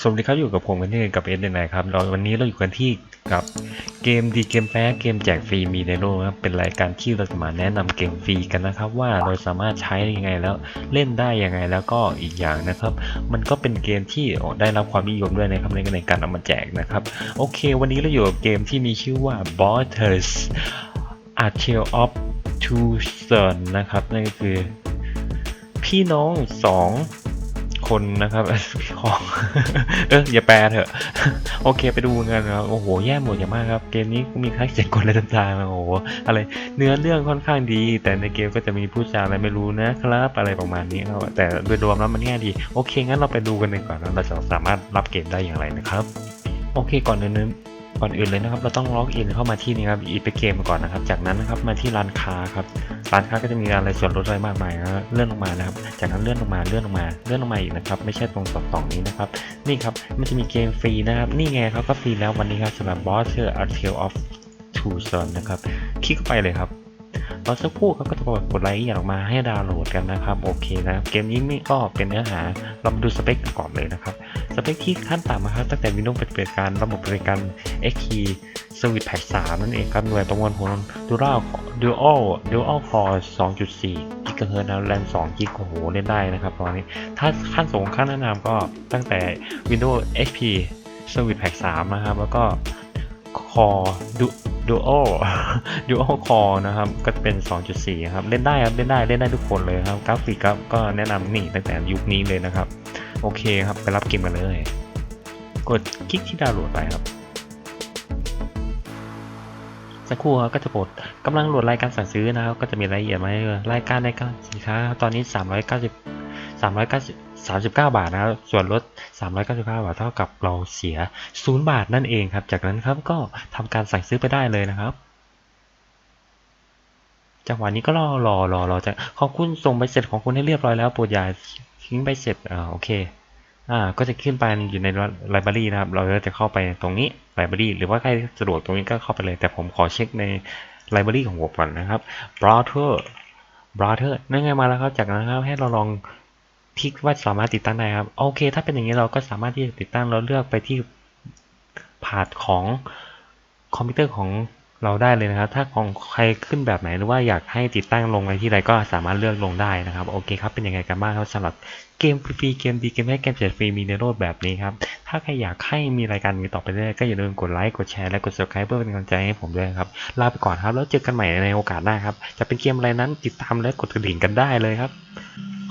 สวัสดีครับอยู่กับผมกันที่กับเอสเดนไนครับเราวันนี้เราอยู่กันที่กับเกมดีเกมแฟร์เกมแจกฟรีมีในโลกครับเป็นรายการที่เราจะมาแนะนำเกมฟรีกันนะครับ ว่าเราสามารถใช้ยังไงแล้วเล่นได้ยังไงแล้วก็อีกอย่างนะครับ มันก็เป็นเกมที่ได้รับความนิยมด้วยนะครับในในการเอามาแจกนะครับ โอเค วันนี้เราอยู่กับเกมที่มีชื่อว่า Borders A Tale of Two Sons นะครับนั่นก็คือ พี่น้องสอง คนนะครับพี่ของเอออย่าแปลเถอะ โอเคไปดูกันนะครับโอ้โหแย่หมดอย่างมากครับ เกมนี้มีค่าเสียงกลอะไรต่างๆโอ้โหอะไรเนื้อเรื่องค่อนข้างดี แต่ในเกมก็จะมีผู้จาอะไรไม่รู้นะครับ อะไรประมาณนี้ครับแต่โดยรวมแล้วมันแง่ดี โอเคงั้นเราไปดูกันเลยก่อนว่าเราจะสามารถรับเกมได้อย่างไรนะครับ โอเคก่อนอื่นก่อนอื่นเลยนะครับ เราต้องล็อกอินเข้ามาที่นี่ครับอีไปเกมก่อนนะครับ จากนั้นนะครับมาที่ร้านค้าครับ ร้านค้าก็จะมีอะไรส่วนลดอะไรมากมายนะเลื่อนลงมานะครับ จากนั้นเลื่อนลงมาเลื่อนลงมาเลื่อนลงมาอีกนะครับ ไม่ใช่ตรงสองสองนี้นะครับ นี่ครับ มันจะมีเกมฟรีนะครับ นี่ไงเขาก็ฟรีแล้ววันนี้ครับสำหรับ Boss A Tale of Two Sons นะครับ คลิกไปเลยครับ ตอสักครู่เขาก็จะกดไลค์ออกมาให้ดาวน์โหลดกันนะครับโอเคนะเกมนี้ไม่ก็เป็นเนื้อหาเรามาดูสเปคก่อนเลยนะครับสเปคที่ขั้นต่ำนะครับตั้งแต่ Windows ปฏิบัติการระบบบัติการ XP Service Pack 3นั่นเองครับหน่วยประมวลผล Dual Dual Dual Core 2.4 GHz นะแรม2 g b โอ้โหเล่นได้นะครับตอนนี้ ถ้าขั้นสูงขั้นแนะนำก็ตั้งแต่ Windows XP Service Pack 3 นะครับ แล้วก็ Core Du- Dual Dual Core นะครับ ก็เป็น 2.4 ครับ เล่นได้ครับ เล่นได้ เล่นได้ทุกคนเลยครับ กราฟิกครับก็แนะนำนี่ตั้งแต่ยุคนี้เลยนะครับ โอเคครับ ไปรับเกมกันเลย กดคลิกที่ดาวน์โหลดไปครับ สักครู่ครับ ก็จะกดกำลังโหลดรายการสั่งซื้อนะครับ ก็จะมีรายละเอียดมาให้เลยรายการในการสินค้าตอนนี้ 390 390 39 บาทนะครับ ส่วนลด 399 บาทเท่ากับเราเสีย 0 บาทนั่นเองครับ จากนั้นครับก็ทำการสั่งซื้อไปได้เลยนะครับจังหวะนี้ก็รอรอรอรอจะขอบคุณส่งใบเสร็จของคุณให้เรียบร้อยแล้วโปรดอย่าทิ้งใบเสร็จอ่าโอเคอ่าก็จะขึ้นไปอยู่ในไลบรารีนะครับ เราจะเข้าไปตรงนี้ไลบรารีหรือว่าใครสะดวกตรงนี้ก็เข้าไปเลย แต่ผมขอเช็คในไลบรารีของผมก่อนนะครับ browser browser นั่นไงมาแล้วครับจากนั้นครับให้เราลอง คลิกว่าสามารถติดตั้งได้ครับโอเค ถ้าเป็นอย่างนี้เราก็สามารถที่จะติดตั้งเราเลือกไปที่พาร์ทของคอมพิวเตอร์ของเราได้เลยนะครับ ถ้าของใครขึ้นแบบไหนหรือว่าอยากให้ติดตั้งลงในที่ใดก็สามารถเลือกลงได้นะครับ โอเคครับ เป็นยังไงกันบ้างครับสำหรับเกมฟรีเกมดีเกมให้เกมเจ็ดฟรีมีในโลกแบบนี้ครับ ถ้าใครอยากให้มีรายการมีต่อไปเรื่อยก็อย่าลืมกดไลค์กดแชร์และกด subscribe เพื่อเป็นกำลังใจให้ผมด้วยครับ ลาไปก่อนครับ แล้วเจอกันใหม่ในโอกาสหน้าครับ จะเป็นเกมอะไรนั้นติดตามและกดกระดิ่งกันได้เลยครับ